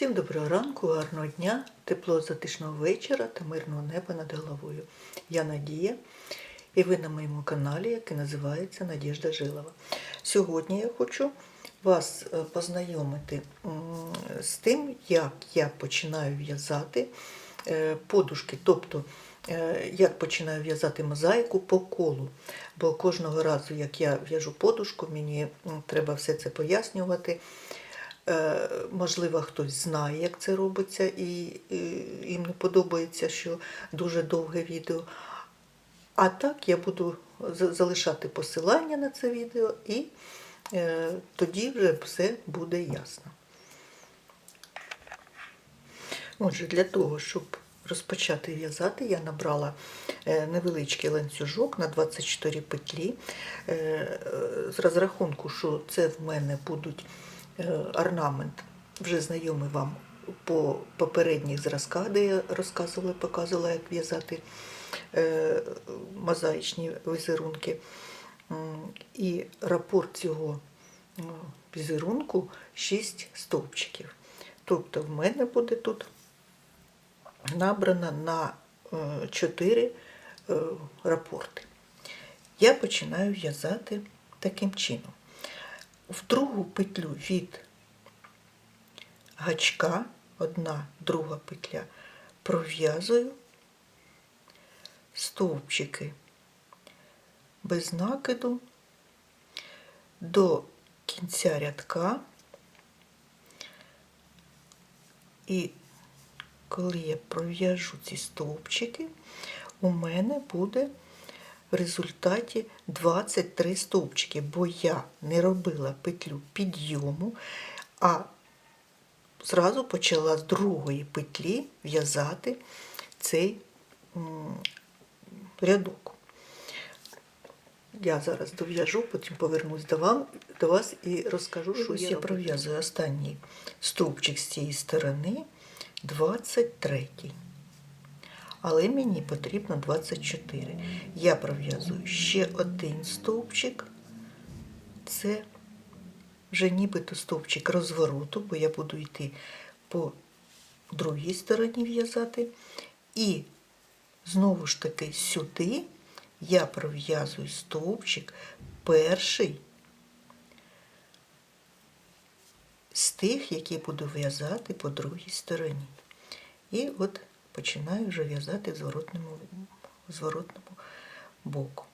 Всім доброго ранку, гарного дня, теплого затишного вечора та мирного неба над головою. Я Надія, і ви на моєму каналі, який називається Надіжда Жилова. Сьогодні я хочу вас е, познайомити з тим, як я починаю в'язати е, подушки, тобто е, як починаю в'язати мозаїку по колу. Бо кожного разу, як я в'яжу подушку, мені треба все це пояснювати. Е, Можливо, хтось знає, як це робиться, і, їм не подобається, що дуже довге відео. А так я буду залишати посилання на це відео, і е, тоді вже все буде ясно. Отже, для того, щоб розпочати в'язати, я набрала е, невеличкий ланцюжок на 24 петлі. З розрахунку, що це в мене будуть орнамент, вже знайомий вам по попередніх зразках, де я розказувала, показувала, як в'язати е, мозаїчні візерунки. І рапорт цього візерунку 6 стовпчиків. Тобто в мене буде тут набрано на 4 рапорти. Я починаю в'язати таким чином. В другу петлю від гачка, одна, друга петля, пров'язую стовпчики без накиду до кінця рядка. І коли я пров'яжу ці стовпчики, у мене буде в результаті 23 стовпчики, бо я не робила петлю підйому, а зразу почала з другої петлі в'язати цей рядок. Я зараз дов'яжу, потім повернусь до, вам, до вас і розкажу, що я, я пров'язую останній стовпчик з цієї сторони, 23. Але мені потрібно 24. Я пров'язую ще один стовпчик. Це вже нібито стовпчик розвороту, бо я буду йти по другій стороні в'язати. І знову ж таки сюди я пров'язую стовпчик перший з тих, які буду в'язати по другій стороні. І от починаю вже в'язати зворотному, зворотному боку.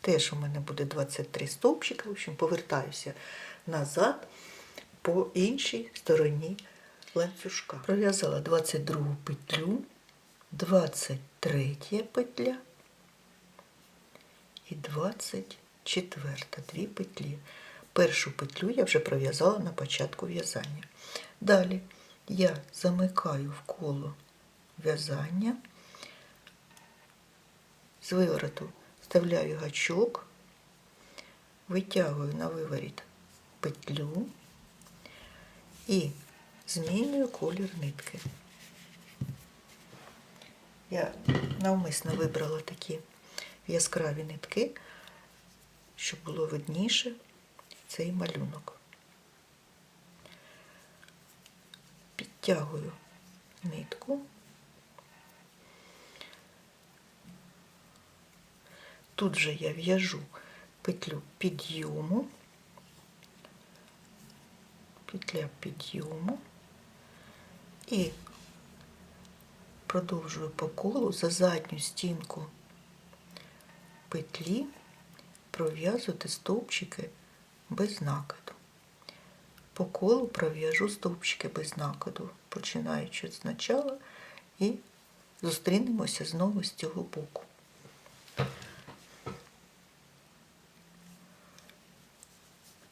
Теж у мене буде 23 стовпчика, в общем, повертаюся назад по іншій стороні ланцюжка. Пров'язала 22 петлю, 23 петля і 24 дві петлі. Першу петлю я вже пров'язала на початку в'язання. Далі я замикаю в коло в'язання, з вивороту вставляю гачок, витягую на виворіт петлю і змінюю колір нитки. Я навмисно вибрала такі яскраві нитки, щоб було видніше цей малюнок. Підтягую нитку. Тут же я в'яжу петлю підйому, петля підйому і продовжую по колу за задню стінку петлі пров'язувати стовпчики без накиду. По колу пров'яжу стовпчики без накиду, починаючи з начала і зустрінемося знову з цього боку.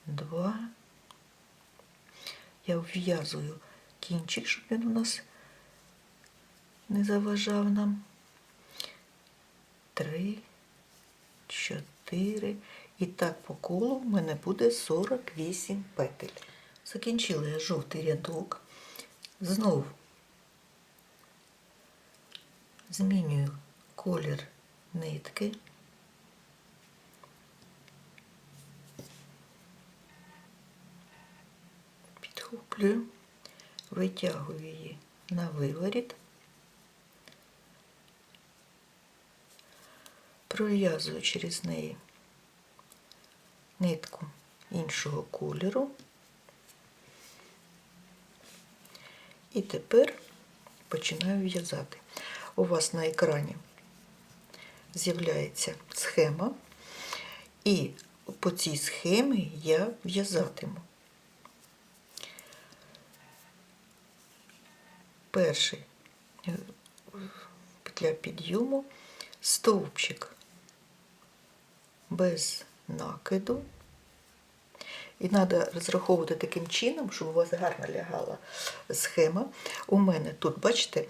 Два. Я вв'язую кінчик, щоб він у нас не заважав нам. Три, чотири. І так по колу в мене буде 48 петель. Закінчила я жовтий рядок. Знов змінюю колір нитки. захоплюю, витягую її на виворіт, пров'язую через неї нитку іншого кольору. І тепер починаю в'язати. У вас на екрані з'являється схема, і по цій схемі я в'язатиму. Перший е, петля підйому, стовпчик без накиду. І треба розраховувати таким чином, щоб у вас гарно лягала схема. У мене тут, бачите,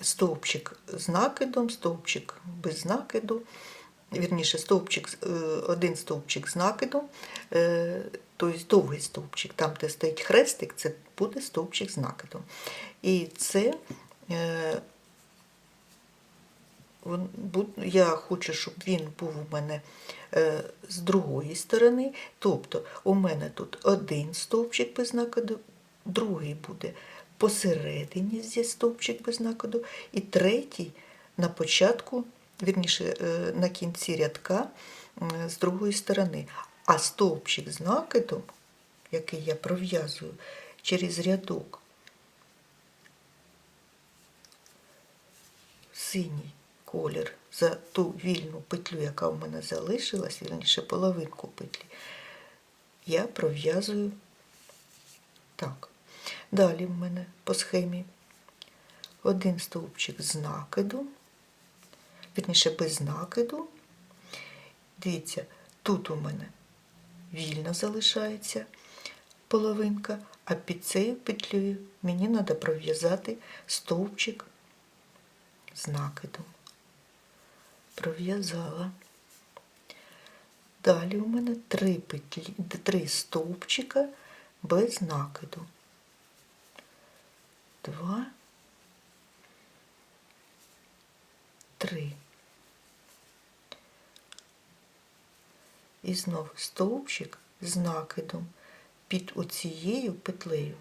стовпчик з накидом, стовпчик без накиду. Вірніше, стовпчик, е, один стовпчик з накидом, е, тобто довгий стовпчик, там, де стоїть хрестик, це буде стовпчик з накидом. І це е, Я хочу, щоб він був у мене е, з другої сторони. Тобто у мене тут один стовпчик без накиду, другий буде посередині зі стовпчик без накиду, і третій на початку, вірніше, е, на кінці рядка з другої сторони. А стовпчик з накидом, який я пров'язую через рядок, синій колір за ту вільну петлю, яка в мене залишилась, вірніше половинку петлі, я пров'язую так. Далі в мене по схемі один стовпчик з накиду, вірніше без накиду. Дивіться, тут у мене вільно залишається половинка, а під цією петлею мені треба пров'язати стовпчик з накидом. Пров'язала. Далі у мене три петлі, три стовпчика без накиду. Два, три. І знов стовпчик з накидом під оцією петлею.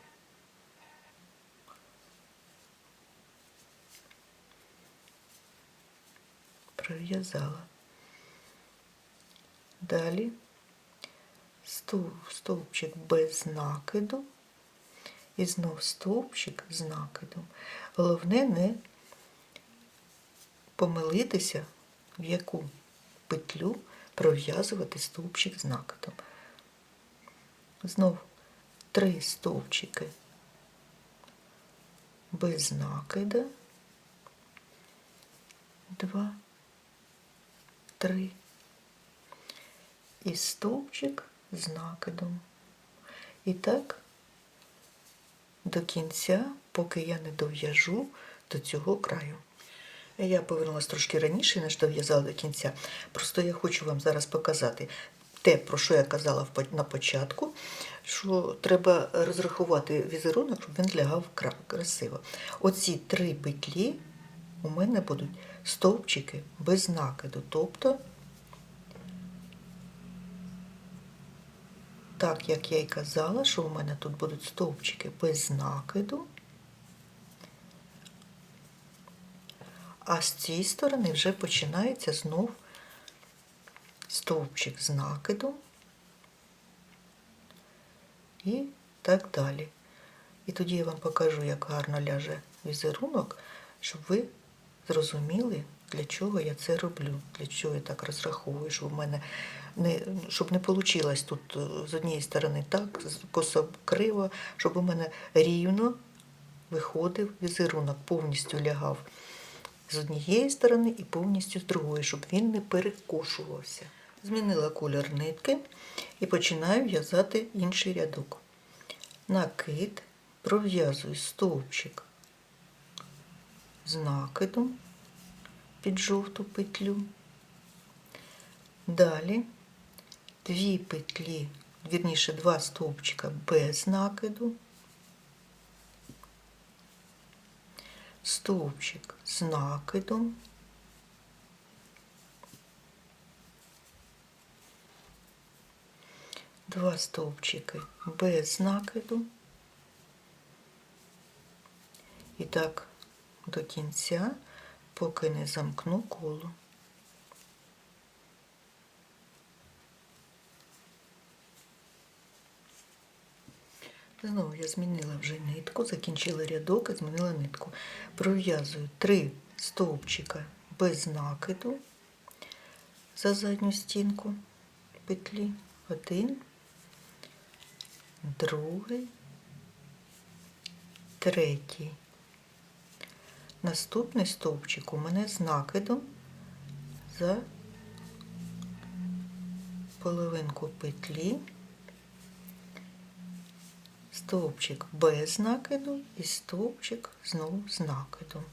Пров'язала. Далі стов- стовпчик без накиду і знов стовпчик з накидом. Головне не помилитися, в яку петлю пров'язувати стовпчик з накидом. Знов три стовпчики без накида. Два, три. І стовпчик з накидом. І так до кінця, поки я не дов'яжу до цього краю. Я повернулася трошки раніше, ніж дов'язала до кінця. Просто я хочу вам зараз показати те, про що я казала на початку, що треба розрахувати візерунок, щоб він лягав красиво. Оці три петлі у мене будуть стовпчики без накиду. Тобто, так як я й казала, що у мене тут будуть стовпчики без накиду. А з цієї сторони вже починається знов стовпчик з накидом і так далі. І тоді я вам покажу, як гарно ляже візерунок, щоб ви зрозуміли, для чого я це роблю, для чого я так розраховую, щоб в мене не, щоб не вийшло тут е, з однієї сторони так, косо криво, щоб у мене рівно виходив візерунок, повністю лягав з однієї сторони і повністю з другої, щоб він не перекошувався. Змінила колір нитки і починаю в'язати інший рядок. Накид, пров'язую стовпчик з накидом під жовту петлю. Далі дві петлі, вірніше два стовпчика без накиду. стовпчик з накидом. два стовпчики без накиду. І так до кінця, поки не замкну коло. Знову я змінила вже нитку, закінчила рядок і змінила нитку. Пров'язую три стовпчика без накиду за задню стінку петлі. Один, другий, третій. Наступний стовпчик у мене з накидом за половинку петлі, стовпчик без накиду і стовпчик знову з накидом.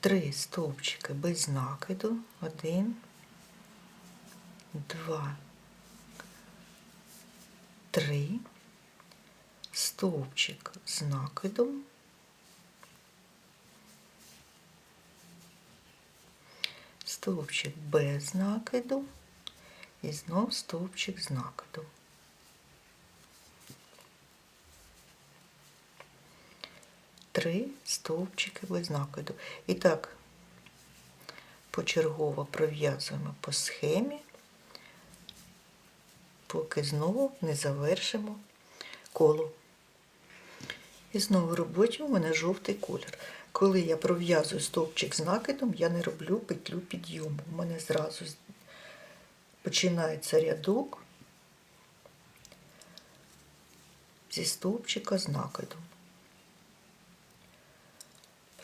Три стовпчики без накиду. Один, два, три. Стовпчик з накидом. Стовпчик без накиду і знов стовпчик з накидом. Три стовпчики без накиду. І так, почергово пров'язуємо по схемі, поки знову не завершимо коло. І знову роботі у мене жовтий колір. Коли я пров'язую стовпчик з накидом, я не роблю петлю підйому. У мене зразу починається рядок зі стовпчика з накидом.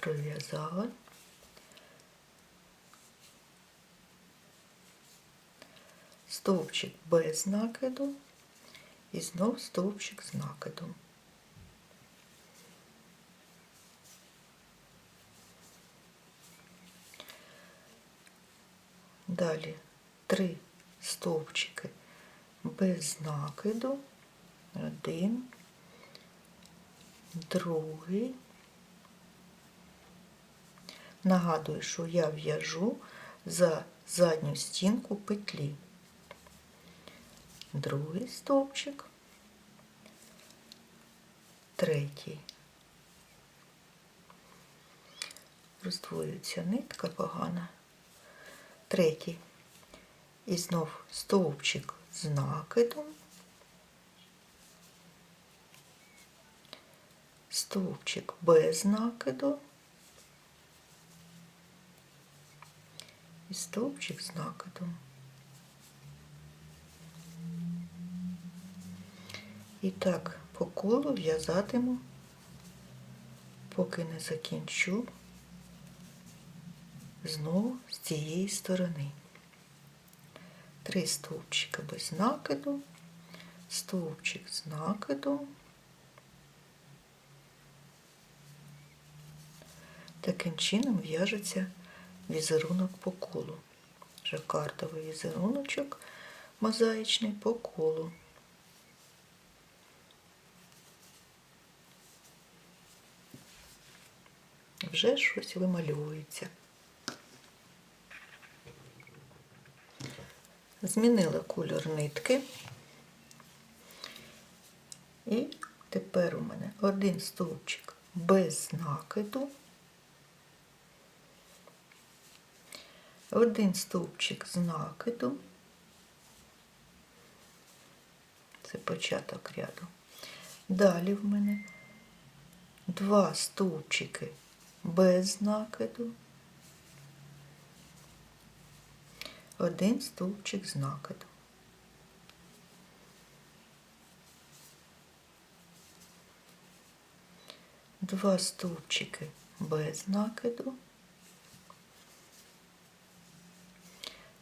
Пров'язала. Стовпчик без накиду і знов стовпчик з накидом. Далі три стовпчики без накиду, один, другий. Нагадую, що я в'яжу за задню стінку петлі. Другий стовпчик, третій. Роздвоюється нитка погана. Третій. І знов стовпчик з накидом, стовпчик без накиду і стовпчик з накидом. І так по колу в'язатиму, поки не закінчу знову з цієї сторони. Три стовпчика без накиду, стовпчик з накидом. Таким чином в'яжеться візерунок по колу. Жакардовий візеруночок мозаїчний по колу. Вже щось вимальовується. Змінила кольор нитки. І тепер у мене один стовпчик без накиду, один стовпчик з накиду, це початок ряду. Далі в мене два стовпчики без накиду. один стовпчик з накиду. Два стовпчики без накиду,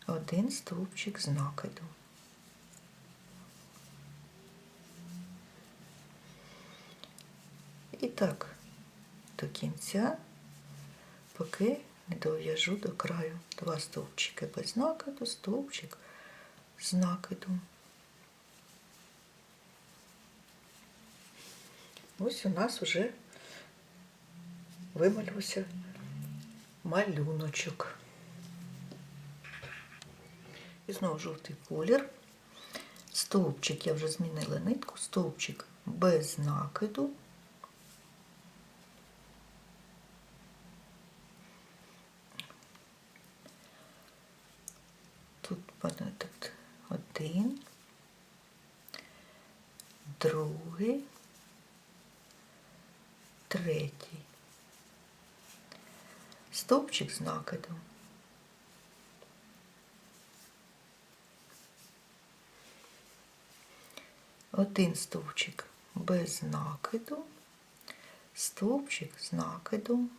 один стовпчик з накиду. І так до кінця, поки не дов'яжу до краю два стовпчики без накиду, стовпчик з накидом. Ось у нас вже вималювався малюночок. І знову жовтий колір. Стовпчик, я вже змінила нитку, стовпчик без накиду. Тут мене тут один, другий, третій. Стовпчик з накидом. Один стовпчик без накиду, стовпчик з накидом.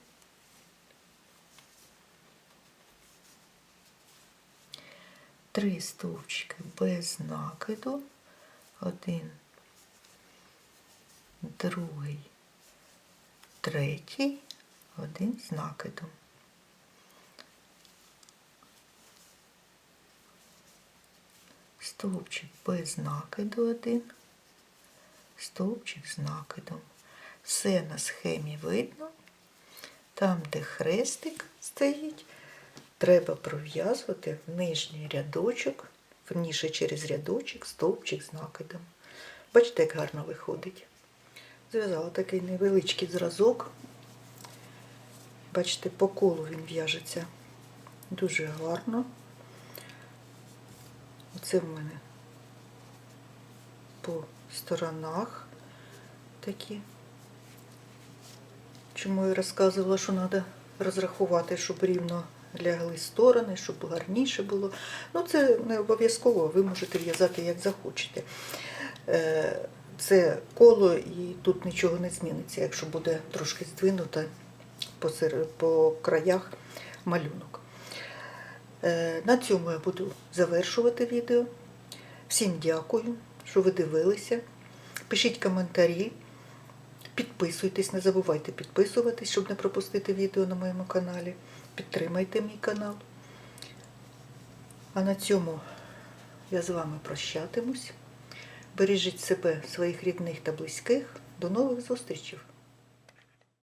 Три стовпчики без накиду, один, другий, третій, один з накидом. Стовпчик без накиду один, стовпчик з накидом. Все на схемі видно. Там, де хрестик стоїть, треба пров'язувати в нижній рядочок, верніше через рядочок, стовпчик з накидом. Бачите, як гарно виходить. Зв'язала такий невеличкий зразок. Бачите, по колу він в'яжеться дуже гарно. Оце в мене по сторонах такі. Чому я розказувала, що треба розрахувати, щоб рівно лягли сторони, щоб гарніше було. Ну, це не обов'язково, ви можете в'язати як захочете. Е, Це коло і тут нічого не зміниться, якщо буде трошки здвинуто по, по краях малюнок. Е, На цьому я буду завершувати відео. Всім дякую, що ви дивилися. Пишіть коментарі, підписуйтесь, не забувайте підписуватись, щоб не пропустити відео на моєму каналі. Підтримайте мій канал. А на цьому я з вами прощатимусь. Бережіть себе, своїх рідних та близьких. До нових зустрічей!